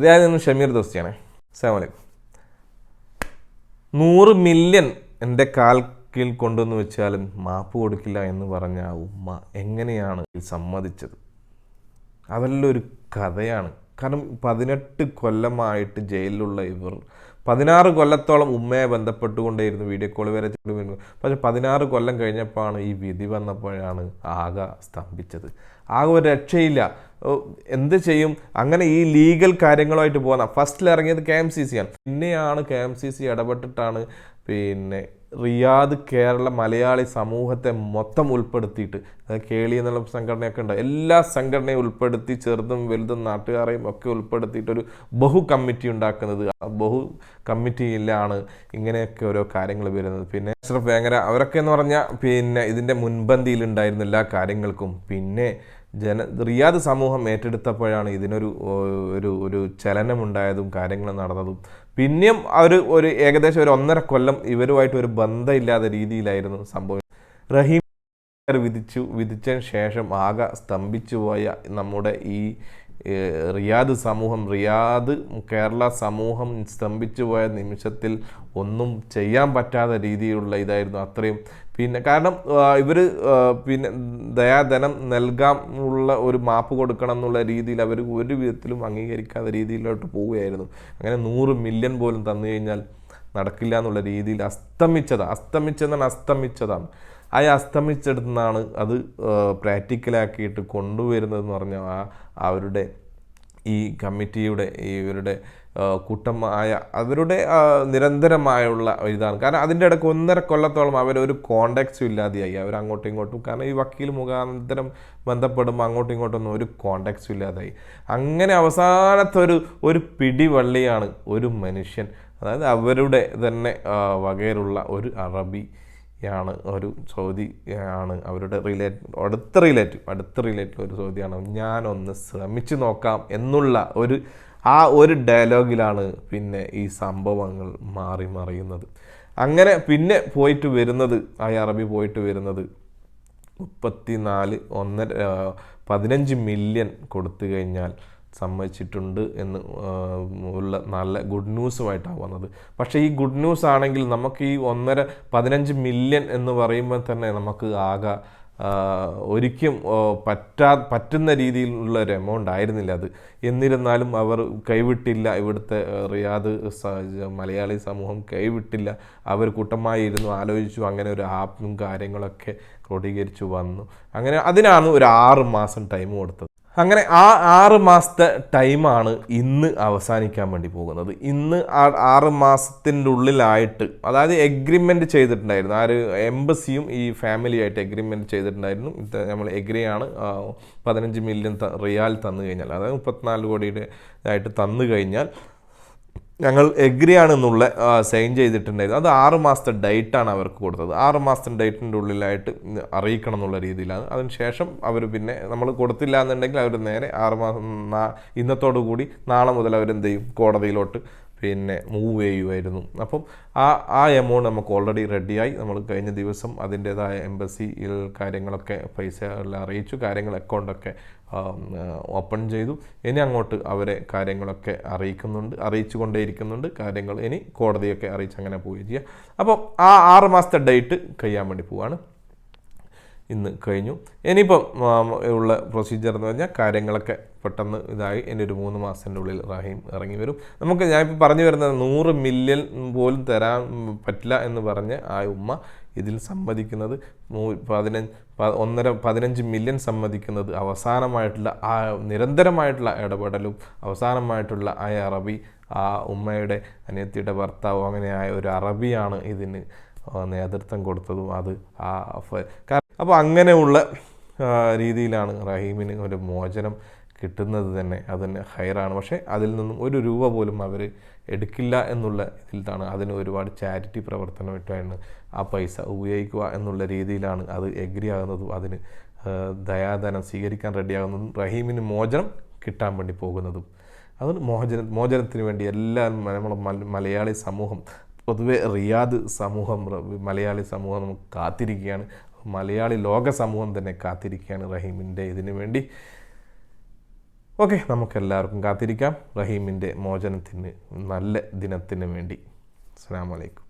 റിയാദിൽ നിന്ന് ഷമീർ ദോസ്തിയാണ്. അസ്സാം വലൈക്കും നൂറ് മില്യൺ എന്റെ കാൽക്കിൽ കൊണ്ടുവന്ന് വെച്ചാലും മാപ്പ് കൊടുക്കില്ല എന്ന് പറഞ്ഞ ആ ഉമ്മ എങ്ങനെയാണ് സമ്മതിച്ചത്? അതെല്ലാം ഒരു കഥയാണ്. കാരണം പതിനെട്ട് കൊല്ലമായിട്ട് ജയിലിലുള്ള ഇവർ പതിനാറ് കൊല്ലത്തോളം ഉമ്മയെ ബന്ധപ്പെട്ടുകൊണ്ടേയിരുന്നു വീഡിയോ കോൾ വരെ ചെയ്തു പക്ഷെ പതിനാറ് കൊല്ലം കഴിഞ്ഞപ്പോഴാണ് ഈ വിധി വന്നപ്പോഴാണ് ആകെ സ്തംഭിച്ചത്. ആകെ ഒരു രക്ഷയില്ല. എന്ത് ചെയ്യും? അങ്ങനെ ഈ ലീഗൽ കാര്യങ്ങളുമായിട്ട് പോകുന്ന ഫസ്റ്റിൽ ഇറങ്ങിയത് കെ എം സി സി ആണ്. പിന്നെയാണ് കെ എം സി സി ഇടപെട്ടിട്ടാണ് പിന്നെ റിയാദ് കേരള മലയാളി സമൂഹത്തെ മൊത്തം ഉൾപ്പെടുത്തിയിട്ട്. അതായത് കേളി എന്നുള്ള സംഘടനയൊക്കെ ഉണ്ട്. എല്ലാ സംഘടനയും ഉൾപ്പെടുത്തി ചെറുതും വലുതും നാട്ടുകാരെയും ഒക്കെ ഉൾപ്പെടുത്തിയിട്ടൊരു ബഹു കമ്മിറ്റി ഉണ്ടാക്കുന്നത്. ബഹു കമ്മിറ്റിയിലാണ് ഇങ്ങനെയൊക്കെ ഓരോ കാര്യങ്ങൾ വരുന്നത്. പിന്നെ അഷ്റഫ് വേങ്ങര അവരൊക്കെ എന്ന് പറഞ്ഞാൽ പിന്നെ ഇതിന്റെ മുൻപന്തിയിലുണ്ടായിരുന്ന എല്ലാ കാര്യങ്ങൾക്കും. പിന്നെ ജന റിയാദ് സമൂഹം ഏറ്റെടുത്തപ്പോഴാണ് ഇതിനൊരു ഒരു ഒരു ചലനമുണ്ടായതും കാര്യങ്ങൾ നടന്നതും. പിന്നെയും അവർ ഒരു ഏകദേശം ഒരു ഒന്നര കൊല്ലം ഇവരുമായിട്ട് ഒരു ബന്ധമില്ലാത്ത രീതിയിലായിരുന്നു സംഭവം. റഹീം വിധിച്ചു വിധിച്ചതിന് ശേഷം ആകെ സ്തംഭിച്ചു പോയ നമ്മുടെ ഈ റിയാദ് സമൂഹം റിയാദ് കേരള സമൂഹം സ്തംഭിച്ചു പോയ നിമിഷത്തിൽ ഒന്നും ചെയ്യാൻ പറ്റാത്ത രീതിയിലുള്ള ഇതായിരുന്നു അത്രയും. പിന്നെ കാരണം ഇവർ പിന്നെ ദയാധനം നൽകാൻ ഉള്ള ഒരു മാപ്പ് കൊടുക്കണം എന്നുള്ള രീതിയിൽ അവർ ഒരു വിധത്തിലും അംഗീകരിക്കാത്ത രീതിയിലോട്ട് പോവുകയായിരുന്നു. അങ്ങനെ നൂറ് മില്യൺ പോലും തന്നു കഴിഞ്ഞാൽ നടക്കില്ല എന്നുള്ള രീതിയിൽ അസ്തമിച്ചതാണ് അസ്തമിച്ചെന്നാണ് അസ്തമിച്ചതാണ്. ആ അസ്തമിച്ചെടുത്തുനിന്നാണ് അത് പ്രാക്ടിക്കലാക്കിയിട്ട് കൊണ്ടുവരുന്നതെന്ന് പറഞ്ഞാൽ ആ അവരുടെ ഈ കമ്മിറ്റിയുടെ ഇവരുടെ കൂട്ടമായ അവരുടെ നിരന്തരമായുള്ള ഇതാണ്. കാരണം അതിന്റെ ഇടയ്ക്ക് ഒന്നര കൊല്ലത്തോളം അവരൊരു കോണ്ടാക്ട്സും ഇല്ലാതെയായി. അവർ അങ്ങോട്ടും ഇങ്ങോട്ടും കാരണം ഈ വക്കീൽ മുഖാന്തരം ബന്ധപ്പെടുമ്പോൾ അങ്ങോട്ടും ഇങ്ങോട്ടൊന്നും ഒരു കോണ്ടാക്ട്സും ഇല്ലാതായി. അങ്ങനെ അവസാനത്തെ ഒരു ഒരു പിടിവള്ളിയാണ് ഒരു മനുഷ്യൻ. അതായത് അവരുടെ തന്നെ വകയിലുള്ള ഒരു അറബി ആണ് ഒരു സൗദി ആണ് അവരുടെ റിലേറ്റ് അടുത്ത റിലേറ്റീവ് അടുത്ത റിലേറ്റീവ് ഒരു സൗദിയാണ്. ഞാനൊന്ന് ശ്രമിച്ചു നോക്കാം എന്നുള്ള ഒരു ആ ഒരു ഡയലോഗിലാണ് പിന്നെ ഈ സംഭവങ്ങൾ മാറി മറിയുന്നത്. അങ്ങനെ പിന്നെ പോയിട്ട് വരുന്നത് ആ അറബി പോയിട്ട് വരുന്നത് മുപ്പത്തിനാല് ഒന്നര പതിനഞ്ച് മില്യൺ കൊടുത്തു കഴിഞ്ഞാൽ സമ്മതിച്ചിട്ടുണ്ട് എന്ന് ഉള്ള നല്ല ഗുഡ് ന്യൂസുമായിട്ടാണ് വന്നത്. പക്ഷേ ഈ ഗുഡ് ന്യൂസ് ആണെങ്കിൽ നമുക്ക് ഈ ഒന്നര പതിനഞ്ച് മില്യൺ എന്ന് പറയുമ്പോൾ തന്നെ നമുക്ക് ആകെ ഒരിക്കും പറ്റാ പറ്റുന്ന രീതിയിലുള്ള ഒരു എമൗണ്ട് ആയിരുന്നില്ല അത്. എന്നിരുന്നാലും അവർ കൈവിട്ടില്ല ഇവിടുത്തെ റിയാദ് മലയാളി സമൂഹം കൈവിട്ടില്ല. അവർ കൂട്ടമായി ഇരുന്നു ആലോചിച്ചു അങ്ങനെ ഒരു ആപ്പും കാര്യങ്ങളൊക്കെ ക്രോഡീകരിച്ചു വന്നു. അങ്ങനെ അതിനാണ് ഒരു ആറ് മാസം ടൈം കൊടുത്തത്. അങ്ങനെ ആ ആറ് മാസത്തെ ടൈമാണ് ഇന്ന് അവസാനിക്കാൻ വേണ്ടി പോകുന്നത്. ഇന്ന് ആ ആറ് മാസത്തിന്റെ ഉള്ളിലായിട്ട് അതായത് എഗ്രിമെന്റ് ചെയ്തിട്ടുണ്ടായിരുന്നു. ആ ഒരു എംബസിയും ഈ ഫാമിലിയായിട്ട് എഗ്രിമെന്റ് ചെയ്തിട്ടുണ്ടായിരുന്നു. നമ്മൾ എഗ്രിയാണ്. പതിനഞ്ച് മില്യൺ റിയാൽ തന്നു കഴിഞ്ഞാൽ അതായത് മുപ്പത്തിനാല് കോടിയുടെ ആയിട്ട് തന്നു കഴിഞ്ഞാൽ ഞങ്ങൾ എഗ്രിയാണെന്നുള്ള സൈൻ ചെയ്തിട്ടുണ്ടായിരുന്നു. അത് ആറ് മാസത്തെ ഡേറ്റാണ് അവർക്ക് കൊടുത്തത്. ആറ് മാസത്തെ ഡേറ്റിന്റെ ഉള്ളിലായിട്ട് അറിയിക്കണം എന്നുള്ള രീതിയിലാണ്. അതിനുശേഷം അവർ പിന്നെ നമ്മൾ കൊടുത്തില്ല എന്നുണ്ടെങ്കിൽ അവർ നേരെ ആറ് മാസം നാ- ഇന്നത്തോടു കൂടി നാളെ മുതൽ അവരെന്ത് ചെയ്യും? കോടതിയിലോട്ട് പിന്നെ മൂവ് ചെയ്യുമായിരുന്നു അപ്പം ആ ആ എമൗണ്ട് നമുക്ക് ഓൾറെഡി റെഡിയായി നമ്മൾ കഴിഞ്ഞ ദിവസം അതിന്റേതായ എംബസിയിൽ കാര്യങ്ങളൊക്കെ പൈസ അറിയിച്ചു. കാര്യങ്ങൾ അക്കൗണ്ടൊക്കെ ഓപ്പൺ ചെയ്തു. ഇനി അങ്ങോട്ട് അവരെ കാര്യങ്ങളൊക്കെ അറിയിക്കുന്നുണ്ട് അറിയിച്ചു കൊണ്ടേയിരിക്കുന്നുണ്ട് കാര്യങ്ങൾ ഇനി കോടതിയൊക്കെ അറിയിച്ച് അങ്ങനെ പോവുകയും ചെയ്യുക അപ്പോൾ ആ ആറ് മാസത്തെ ഡേറ്റ് കഴിയാൻ വേണ്ടി പോവാണ്. ഇന്ന് കഴിഞ്ഞു. ഇനിയിപ്പം ഉള്ള പ്രൊസീജിയർ എന്ന് പറഞ്ഞാൽ കാര്യങ്ങളൊക്കെ പെട്ടെന്ന് ഇതായി. ഇനി ഒരു മൂന്ന് മാസത്തിന്റെ ഉള്ളിൽ റഹീം ഇറങ്ങി വരും. നമുക്ക് ഞാനിപ്പോൾ പറഞ്ഞു വരുന്നത് നൂറ് മില്യൺ പോലും തരാൻ പറ്റില്ല എന്ന് പറഞ്ഞ് ആ ഉമ്മ ഇതിൽ സമ്മതിക്കുന്നത് പതിനഞ്ച് ഒന്നര പതിനഞ്ച് മില്യൺ സമ്മതിക്കുന്നത് അവസാനമായിട്ടുള്ള ആ നിരന്തരമായിട്ടുള്ള ഇടപെടലും അവസാനമായിട്ടുള്ള ആ അറബി ആ ഉമ്മയുടെ അനിയത്തിയുടെ ഭർത്താവ് അങ്ങനെയായ ഒരു അറബിയാണ് ഇതിന് നേതൃത്വം കൊടുത്തതും അത് ആ കാരണം അപ്പോൾ അങ്ങനെയുള്ള രീതിയിലാണ് റഹീമിന് ഒരു മോചനം കിട്ടുന്നത് തന്നെ. അതിന് ഹൈറാണ്. പക്ഷേ അതിൽ നിന്നും ഒരു രൂപ പോലും അവർ എടുക്കില്ല എന്നുള്ള ഇതിലാണ് അതിന് ഒരുപാട് ചാരിറ്റി പ്രവർത്തനമായിട്ടാണ് ആ പൈസ ഉപയോഗിക്കുക എന്നുള്ള രീതിയിലാണ് അത് എഗ്രി ആകുന്നതും അതിന് ദയാധനം സ്വീകരിക്കാൻ റെഡിയാകുന്നതും റഹീമിന് മോചനം കിട്ടാൻ വേണ്ടി പോകുന്നതും. അത് മോചന മോചനത്തിന് വേണ്ടി എല്ലാ നമ്മളെ മല- മലയാളി സമൂഹം പൊതുവെ റിയാദ് സമൂഹം മലയാളി സമൂഹം നമുക്ക് കാത്തിരിക്കുകയാണ്. മലയാളി ലോക സമൂഹം തന്നെ കാത്തിരിക്കുകയാണ് റഹീമിന്റെ ഇതിനു വേണ്ടി. ഓക്കെ നമുക്കെല്ലാവർക്കും കാത്തിരിക്കാം റഹീമിന്റെ മോചനത്തിന് നല്ല ദിനത്തിന് വേണ്ടി. അസ്സാം വലൈക്കും